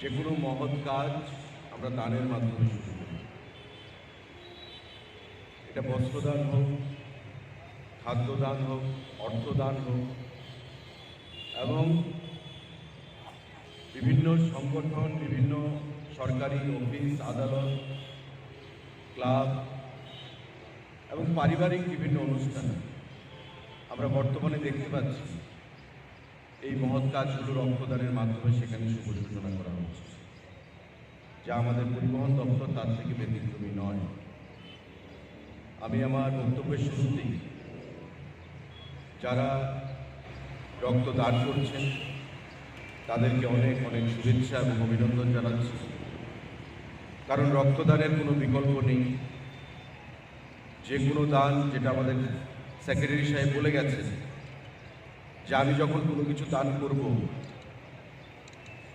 যে কোনো মহৎ কাজ আমরা দানের মাধ্যমে শুরু করি। এটা বস্ত্রদান হোক, খাদ্যদান হোক, অর্থদান হোক, এবং বিভিন্ন সংগঠন, বিভিন্ন সরকারি অফিস, আদালত, ক্লাব এবং পারিবারিক বিভিন্ন অনুষ্ঠান আমরা বর্তমানে দেখতে পাচ্ছি। এই মহৎ কাজগুলো রক্তদানের মাধ্যমে সেখানে শুভ সূচনা করা হচ্ছে। যা আমাদের পরিবহন দপ্তর তার থেকে ব্যতিক্রমী নয়। আমি আমার বক্তব্যের শুরুতেই যারা রক্তদান করছেন, তাদেরকে অনেক অনেক শুভেচ্ছা এবং অভিনন্দন জানাচ্ছি। কারণ রক্তদানের কোনো বিকল্প নেই। যে কোনো দান যেটা আমাদের সেক্রেটারি সাহেব বলে গেছেন যে আমি যখন কোনো কিছু দান করব,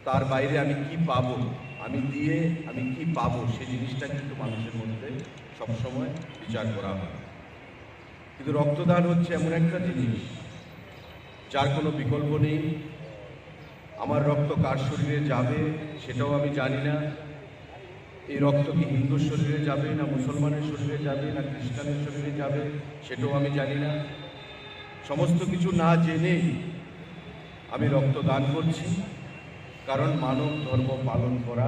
তার বাইরে আমি কি পাব? আমি দিয়ে আমি কি পাবো? সেই জিনিসটা কিন্তু মানুষের মধ্যে সবসময় বিচার করা হয়। কিন্তু রক্তদান হচ্ছে এমন একটা জিনিস, যার কোনো বিকল্প নেই। আমার রক্ত কার শরীরে যাবে সেটাও আমি জানি না। এই রক্ত কি হিন্দুর শরীরে যাবে না মুসলমানের শরীরে যাবে না খ্রিস্টানের শরীরে যাবে সেটাও আমি জানি না। সমস্ত কিছু না জেনে আমি রক্ত দান করছি, কারণ মানব ধর্ম পালন করা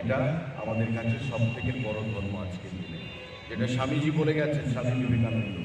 এটা আমাদের কাছে সব থেকে বড় ধর্ম আজকের দিনে। যেটা স্বামীজি বলে গেছেন, স্বামী বিবেকানন্দ।